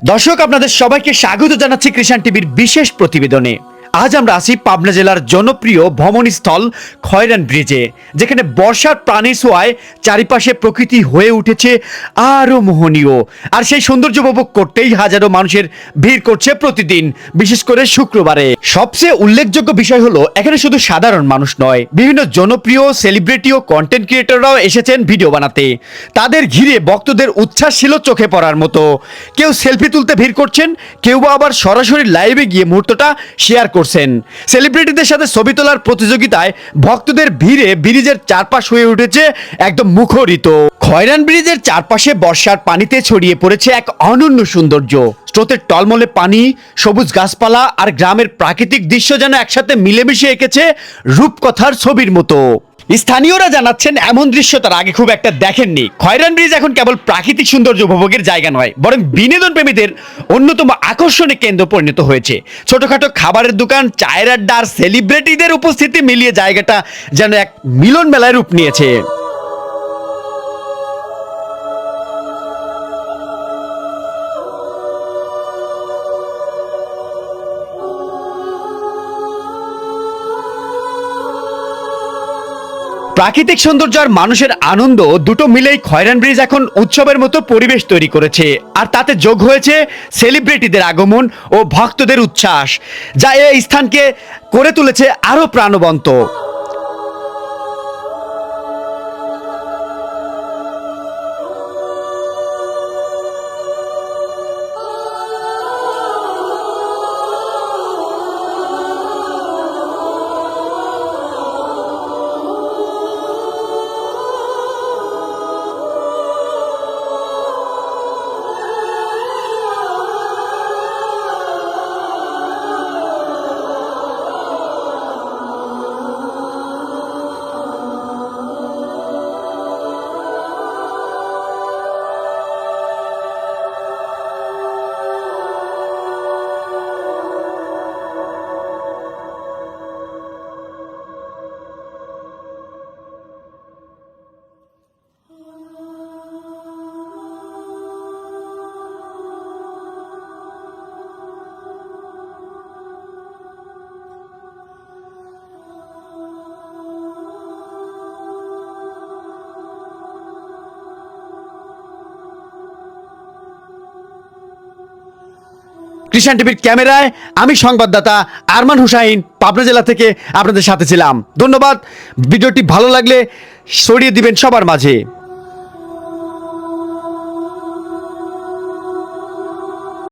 দর্শক আপনাদের সবাইকে স্বাগত জানাচ্ছি কৃষাণ টিভির বিশেষ প্রতিবেদনে। আজ আমরা আসি পাবনা জেলার জনপ্রিয় ভ্রমণস্থল খয়রান ব্রিজে, যেখানে বর্ষার প্রাণী ছোঁয়ায় চারিপাশে প্রকৃতি হয়ে উঠেছে আরও মোহনীয়। আর সেই সৌন্দর্য উপভোগ করতেই হাজারো মানুষের ভিড় করছে প্রতিদিন, বিশেষ করে শুক্রবারে। সবচেয়ে উল্লেখযোগ্য বিষয় হলো, এখানে শুধু সাধারণ মানুষ নয়, বিভিন্ন জনপ্রিয় সেলিব্রিটি ও কন্টেন্ট ক্রিয়েটররাও এসেছেন ভিডিও বানাতে। তাদের ঘিরে ভক্তদের উচ্ছ্বাস ছিল চোখে পড়ার মতো। কেউ সেলফি তুলতে ভিড় করছেন, কেউ আবার সরাসরি লাইভে গিয়ে মুহূর্তটা শেয়ার করছেন। সেলিব্রিটিদের সাথে ছবি তোলার প্রতিযোগিতায় ভক্তদের ভিড়ে ব্রিজের চারপাশ হয়ে উঠেছে একদম মুখরিত। খয়রান ব্রিজের চারপাশে বর্ষার পানিতে ছড়িয়ে পড়েছে এক অনন্য সৌন্দর্য। স্রোতের টলমলে পানি, সবুজ গাছপালা আর গ্রামের প্রাকৃতিক দৃশ্য যেন একসাথে মিলেমিশে এঁকেছে রূপকথার ছবির মতো। স্থানীয়রা জানাচ্ছেন, এমন দৃশ্য তার আগে খুব একটা দেখেননি। খয়রান ব্রিজ এখন কেবল প্রাকৃতিক সৌন্দর্য উপভোগের জায়গা নয়, বরং বিনোদন প্রেমীদের অন্যতম আকর্ষণের কেন্দ্র পরিণত হয়েছে। ছোটখাটো খাবারের দোকান, চায়ের আড্ডা আর সেলিব্রিটিদের উপস্থিতি মিলিয়ে জায়গাটা যেন এক মিলন মেলায় রূপ নিয়েছে। প্রাকৃতিক সৌন্দর্য আর মানুষের আনন্দ দুটো মিলেই খয়রান ব্রিজ এখন উৎসবের মতো পরিবেশ তৈরি করেছে। আর তাতে যোগ হয়েছে সেলিব্রিটিদের আগমন ও ভক্তদের উচ্ছ্বাস, যা এই স্থানকে করে তুলেছে আরও প্রাণবন্ত। কৃষাণ টিভির ক্যামেরায় আমি সংবাদদাতা আরমান হুসাইন, পাবনা জেলা থেকে আপনাদের সাথে ছিলাম। ধন্যবাদ। ভিডিওটি ভালো লাগলে সরিয়ে দিবেন সবার মাঝে।